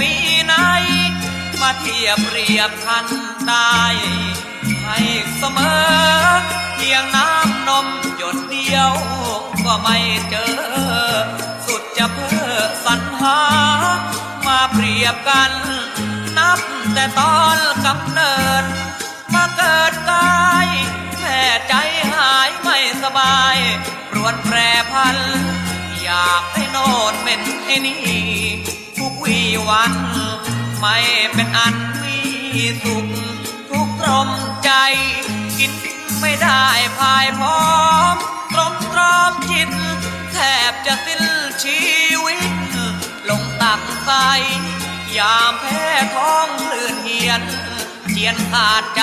มีไหน มาเทียบเปรียบทันได้ให้เสมอ เพียงน้ำนมหยดเดียว ก็ไม่เจอ สุดจะเพ้อสรรหา มาเปรียบกัน นับแต่ตอนกำเนิดมาเกิดกายแม่ใจหายไม่สบายรวนแปรพัน อยากให้โนอนเป็นไอ้นี่ ทุกวีวัน ไม่เป็นอันมีสุข ทุกตรมใจ กินไม่ได้พายพร้อมตรมตรอมจิต แทบจะสิ้นชีวิต ลงตักใสยามแพ้ท้องเลื่อนเหียนเจียนขาดใจ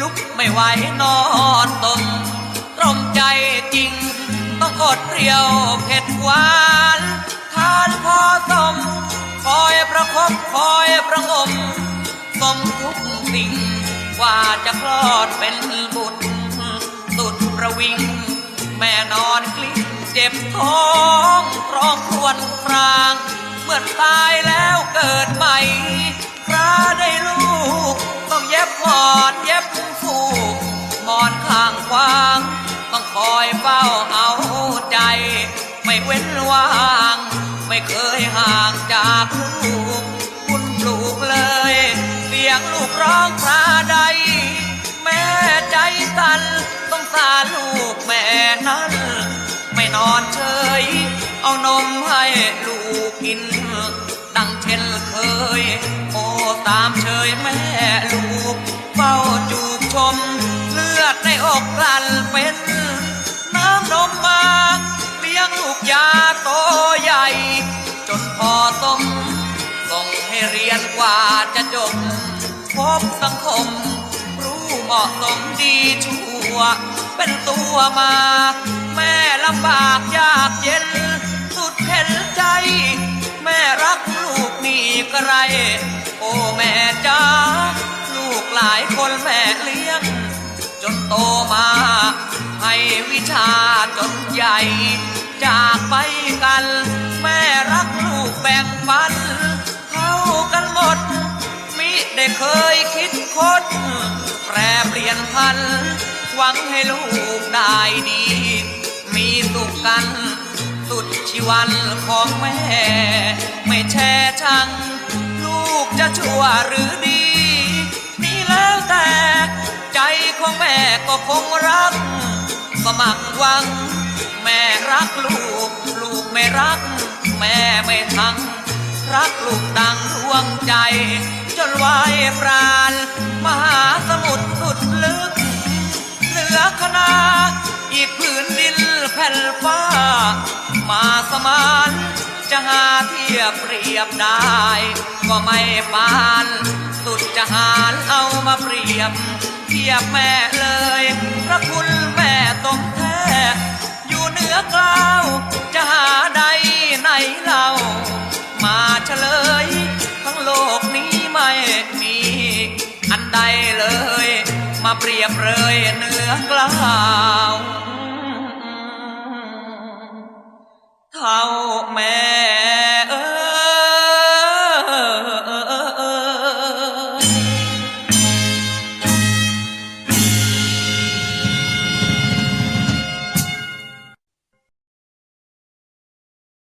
ลุกไม่ไหวนอนตมตรมใจจริง ต้องอดเปรี้ยวเผ็ดหวาน ทานพอสมคอยปร คอยประงมสมทุกสิ่ง ว่าจะคลอดเป็นบุตร สุดประวิง แม่นอนกลิ้งเจ็บท้องร้องครวญคราง เมื่อตายแล้วเกิดใหม่คราได้ลูก ต้องเย็บหมอนเย็บฟูกหมอนข้างกว้าง ต้องคอยเฝ้าเอาใจ ไม่เว้นว่าง ไม่เคยห่างจากลูก งลูกร้องคราใด แม่ใจสั่นต้องสารลูกแม่นั้น ไม่นอนเฉย เอานมให้ลูกกิน ดังเช่นเคย โอตามเชยแม่ลูกเฝ้าจูบชม เลือดในอกกลั่นเป็น น้ำนมมาเลี้ยงลูกยาโตใหญ่ จนพอสมส่งให้เรียนกว่าจะจบ พบสังคม รู้เหมาะสมดีชั่ว เป็นตัวมา แม่ลำบากยากเย็น สุดเห็นใจ แม่รักลูกนี่กระไร โอ้แม่จ้าลูกหลายคนแม่เลี้ยง จนโตมา ให้วิชาจนใหญ่ จากไปกัน แม่รักลูกแบ่งปันเท่ากันหมด ได้เคยคิดคดแปรเปลี่ยนพันหวังให้ลูกได้ดี มีสุขกัน สุดชีวันของแม่ ไม่แช่ช่งลูกจะชั่วหรือดีนี่แล้วแต่ ใจของแม่ก็คงรักสมัครหวัง แม่รักลูก ลูกไม่รัก แม่ไม่ทั้งรักลูกดังดวงใจ จนวายปราณ มหาสมุทรสุดลึก เหนือขนาอีกผืนดินแผ่นฟ้า มาสมานจะหาเทียบเปรียบได้ ก็ไม่ปาน สุดจะหารเอามาเปรียบ เทียบแม่เลย พระคุณแม่ตรง ใดเลย มาเปรียบเลยเนื้อกล้าวเท่าแม่